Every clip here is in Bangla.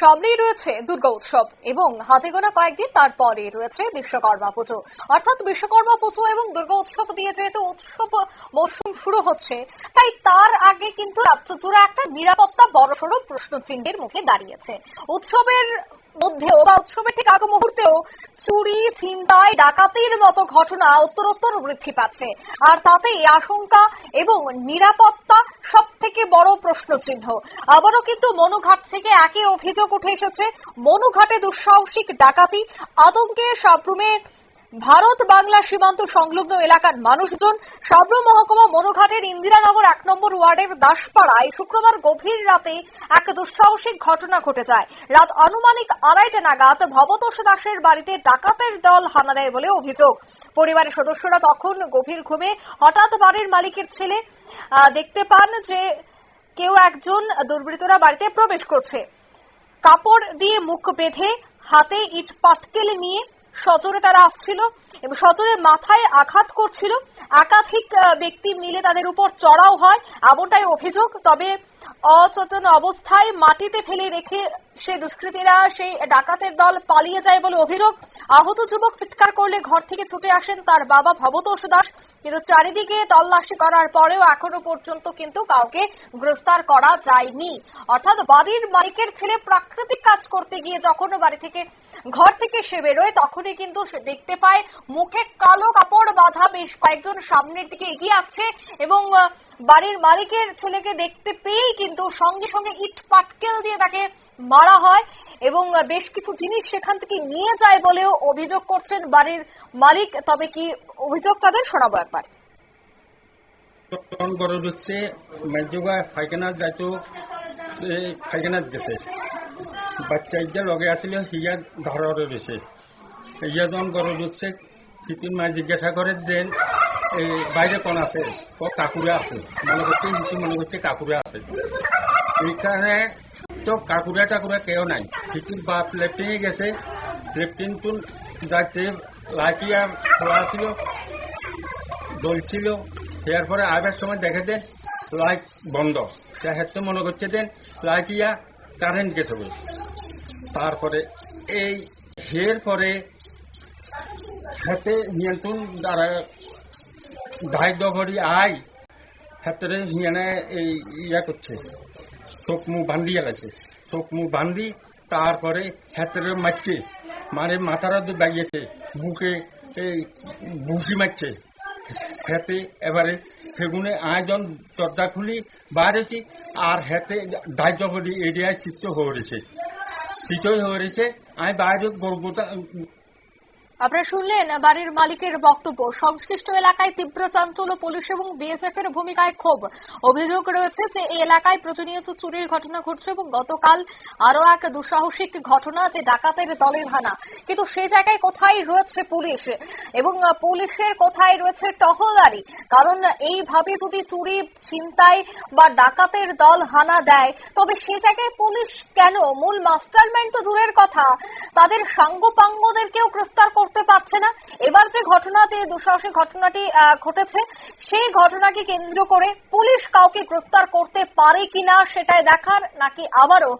সামনেই রয়েছে দুর্গা উৎসব এবং হাতে গোনা কয়েকদিন তারপরে রয়েছে বিশ্বকর্মা পুজো। অর্থাৎ বিশ্বকর্মা পুজো এবং দুর্গা উৎসব দিয়ে যেহেতু উৎসব মৌসুম শুরু হচ্ছে, তাই তার আগে কিন্তু রাজ্য জুড়ে একটা নিরাপত্তা বড়সড় প্রশ্ন চিহ্নের মুখে দাঁড়িয়েছে। উৎসবের মধ্যেও বা উৎসবের ঠিক আগ মুহূর্তেও চুরি, ছিনতাই, ডাকাতির মতো ঘটনা উত্তরোত্তর বৃদ্ধি পাচ্ছে। আর তাতেই আশঙ্কা এবং নিরাপত্তা সব থেকে বড় প্রশ্ন চিহ্ন আবারও কিন্তু মনুঘাট থেকে একই অভিযোগ উঠে এসেছে। মনুঘাটে দুঃসাহসিক ডাকাতি, আতঙ্কে সাবরুমে ভারত বাংলা সীমান্ত সংলগ্ন এলাকার মানুষজন সাবরুম মহকুমা মনুঘাটের ইন্দিরানগর এক নম্বর ওয়ার্ডের দাসপাড়ায় শুক্রবার গভীর রাতে এক দুঃসাহসিক ঘটনা ঘটে যায়। রাত আনুমানিক আড়াইটা নাগাদ ভবতোষ দাসের বাড়িতে ডাকাতের দল হানা দেয় বলে অভিযোগ। পরিবারের সদস্যরা তখন গভীর ঘুমে হঠাৎ বাড়ির মালিকের ছেলে দেখতে পান যে কেউ একজন দুর্বৃত্তরা বাড়িতে প্রবেশ করছে। কাপড় দিয়ে মুখ বেঁধে হাতে ইট পাটকেলে নিয়ে সজোরে তারা আসছিল এবং সচরে মাথায় আঘাত করছিল। একাধিক ব্যক্তি মিলে তাদের উপর চড়াও হয়, এমনটাই অভিযোগ। তবে অচেতন অবস্থায় মাটিতে ফেলে রেখে সেই দুষ্কৃতীরা সেই ডাকাতের দল পালিয়ে যায় বলে অভিযোগ। আহত যুবক চিৎকার করলে ঘর থেকে ছুটে আসেন তার বাবা ভবতোষ দাস। কিন্তু চারিদিকে তল্লাশি করার পরেও এখনও পর্যন্ত কিন্তু কাউকে গ্রেফতার করা যায়নি। অর্থাৎ বাড়ির মালিকের ছেলে প্রাকৃতিক কাজ করতে গিয়ে যখন বাড়ি থেকে ঘর থেকে সে বেরোয়, তখনই কিন্তু সে দেখতে পায় মুখে কালো কাপড় বাঁধা বেশ কয়েকজন সামনের দিকে এগিয়ে আসছে এবং বাড়ির মালিকের ছেলেকে দেখতে পেয়েই কিন্তু সঙ্গে সঙ্গে ইট পাটকেল দিয়ে তাকে মারা হয় এবং বেশ কিছু জিনিস সেখান থেকে নিয়ে যায় বলেও অভিযোগ করছেন বাড়ির মালিক। তবে কি অভিযোগ তাদের? শোনাবো একবার। টন গরু ঢুকছে মেজুগা ফাইখানাত যাইতো ফাইখানাত গেছে বাচ্চা ইজ্জা লগে আসলে, হিয়া ধরে রয়েছে। ইয়া যখন গরু ঢুকছে ফিতির মা জিজ্ঞাসা করে এই বাইরে কোন আছে? কাকুরা আছে। মনে করছে হিসি মনে করছে কাকুরা আছে। এইখানে তো কাকুরা টাকুরা কেউ নাই। ফিতির বাপ লেফটিনে গেছে। লেফটিন যাচ্ছে লাঠিয়া খোলা ছিল, জ্বলছিল। এরপরে আবার সময় দেখে দেন, লাইট বন্ধ। হেতে মনে করছে দেন লাইট ইয়া কারেন্ট গেছে বলে। তারপরে এই হের পরে হাতে নিয়ন্ত্রণ দ্বারা ধাইদ্য ভরি আই হাতের হিয়ানে এই ইয়া করছে, চোখ মুখ বান্ধি গেছে চোখ মুখ বান্ধি তারপরে হাতের মারছে মারে মাথার দাঁড়িয়েছে বুকে এই বুসি মারছে হেতে এবারে সেগুনে আয়োজন দরজা খুলি বাইরেছি আর হেতে দায়িত্ব করি এরিয়ায় চিত্ত হয়েছে চিতই হয়েছে আমি বাইরে গর্বতা আপনারা শুনলেন বাড়ির মালিকের বক্তব্য। সংশ্লিষ্ট এলাকায় তীব্র চাঞ্চল্য, পুলিশ এবং বিএসএফ এর ভূমিকায় ক্ষোভ। অভিযোগ রয়েছে যে, এই এলাকায় প্রতিনিয়ত চুরির ঘটনা ঘটছে এবং গতকাল আরও এক দুঃসাহসিক ঘটনা যে ডাকাতের দলের হানা। কিন্তু সেই জায়গায় কোথায় রয়েছে পুলিশ? এবং পুলিশের কোথায় রয়েছে টহলদারি? কারণ এইভাবে যদি চুরি, ছিনতাই বা ডাকাতের দল হানা দেয়, তবে সেই জায়গায় পুলিশ কেন? মূল মাস্টারমাইন্ড তো দূরের কথা। তাদের সাঙ্গপাঙ্গদেরকেও গ্রেফতার পারছে না। এবার যে ঘটনা, যে দুঃসাহসিক ঘটনাটি ঘটেছে, সেই ঘটনাকে কেন্দ্র করে পুলিশ কাউকে গ্রেফতার করতে পারে কিনা সেটাই দেখার, নাকি আবারও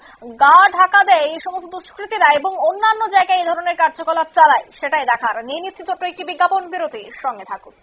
গা ঢাকা দেয় এই সমস্ত দুষ্কৃতীরা এবং অন্যান্য জায়গায় এই ধরনের কার্যকলাপ চালায়, সেটাই দেখার। নিয়ে নিচ্ছি ছোট্ট একটি বিজ্ঞাপন, বিরতির সঙ্গে থাকুন।